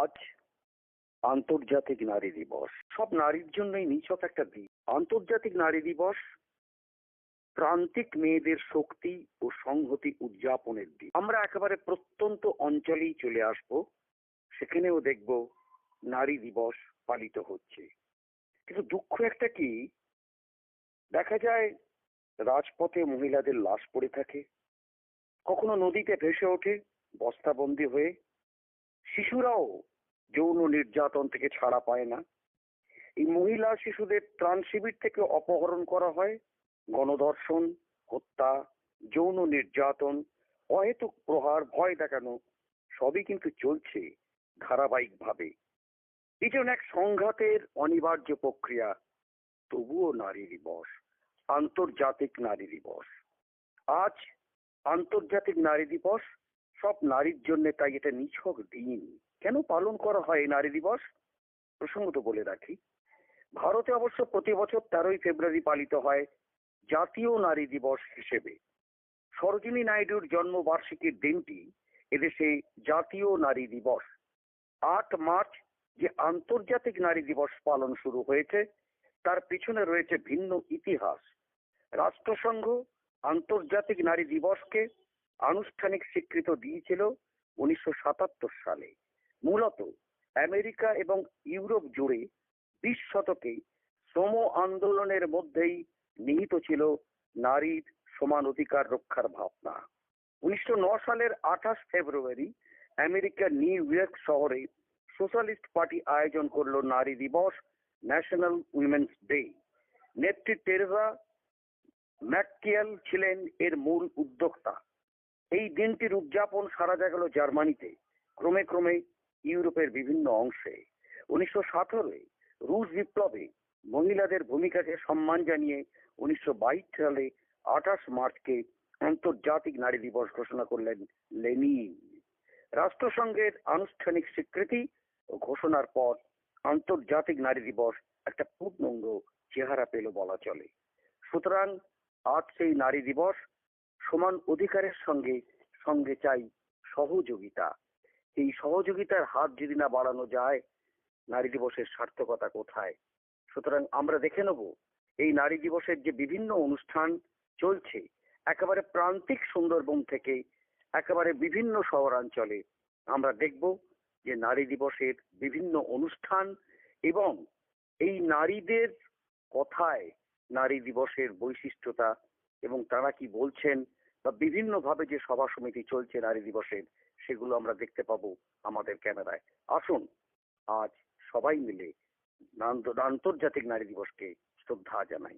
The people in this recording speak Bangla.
আজ আন্তর্জাতিক নারী দিবস। সব নারীর জন্যই নিছক একটা দিন। আন্তর্জাতিক নারী দিবস প্রান্তিক মেয়েদের শক্তি ও সংহতি উদযাপনের দিন। আমরা একেবারে প্রত্যন্ত অঞ্চলেই চলে আসব, সেখানেও দেখব নারী দিবস পালিত হচ্ছে। কিন্তু দুঃখ একটা কি? দেখা যায় রাজপথে মহিলাদের লাশ পড়ে থাকে, কখনো নদীতে ভেসে ওঠে, বস্তাবন্দি হয়ে শিশুরাও যৌন নির্যাতন থেকে ছাড়া পায় না। এই মহিলা শিশুদের ত্রাণ শিবির থেকে অপহরণ করা হয়, গণধর্ষণ, হত্যা, যৌন নির্যাতন, অহেতুক প্রহার, ভয় দেখানো, সবই কিন্তু চলছে ধারাবাহিকভাবে। এই জন্য এক সংঘাতের অনিবার্য প্রক্রিয়া, তবুও নারী দিবস, আন্তর্জাতিক নারী দিবস। আজ আন্তর্জাতিক নারী দিবস সব নারীর জন্য তাই এটা নিছক দিন। কেন পালন করা হয় এই নারী দিবস? প্রসঙ্গত বলে রাখি, ভারতে অবশ্য প্রতি বছর তেরোই ফেব্রুয়ারি পালিত হয় জাতীয় নারী দিবস হিসেবে। সরোজিনী নাইডুর জন্মবার্ষিকীর দিনটি এদেশে জাতীয় নারী দিবস। আট মার্চ যে আন্তর্জাতিক নারী দিবস পালন শুরু হয়েছে, তার পিছনে রয়েছে ভিন্ন ইতিহাস। রাষ্ট্রসংঘ আন্তর্জাতিক নারী দিবসকে আনুষ্ঠানিক স্বীকৃত দিয়েছিল উনিশশো সাতাত্তর সালে। মূলত আমেরিকা এবং ইউরোপ জুড়ে বিশ শতকে শ্রম আন্দোলনের মধ্যেই নিহিত ছিল নারীর সমান অধিকার রক্ষার ভাবনা। উনিশশো সালের আঠাশ ফেব্রুয়ারি আমেরিকার নিউ ইয়র্ক শহরে সোশ্যালিস্ট পার্টি আয়োজন করল নারী দিবস, ন্যাশনাল উইমেন্স ডে। নেত্রী টেরেজা ম্যাককিয়াল ছিলেন এর মূল উদ্যোক্তা। এই দিনটির উদযাপন সারা গেল জার্মানিতে, ক্রমে ক্রমে ইউরোপের বিভিন্ন অংশে। উনিশশো সতেরোয় রুশ বিপ্লবে মহিলাদের ভূমিকাকে সম্মান জানিয়ে উনিশশো বাইশ সালে আঠাশ মার্চকে আন্তর্জাতিক নারী দিবস ঘোষণা করলেন লেনিন। রাষ্ট্রসংঘের আনুষ্ঠানিক স্বীকৃতি ও ঘোষণার পর আন্তর্জাতিক নারী দিবস একটা পূর্ণাঙ্গ চেহারা পেল বলা চলে। সুতরাং আজ সেই নারী দিবস সমান অধিকারের সঙ্গে সঙ্গে চাই সহযোগিতা। এই সহযোগিতার হাত যদি না বাড়ানো যায়, নারী দিবসের সার্থকতা কোথায়? সুতরাং আমরা দেখে নেব, এই নারী দিবসের যে বিভিন্ন অনুষ্ঠান চলছে, একেবারে প্রান্তিক সুন্দরবন থেকে একেবারে বিভিন্ন শহরাঞ্চলে আমরা দেখব যে নারী দিবসের বিভিন্ন অনুষ্ঠান এবং এই নারীদের কথায় নারী দিবসের বৈশিষ্ট্যতা এবং তারা কি বলছেন বা বিভিন্ন ভাবে যে সভা সমিতি চলছে নারী দিবসের সেগুলো আমরা দেখতে পাবো আমাদের ক্যামেরায়। আসুন, আজ সবাই মিলে আন্তর্জাতিক নারী দিবসকে শ্রদ্ধা জানাই।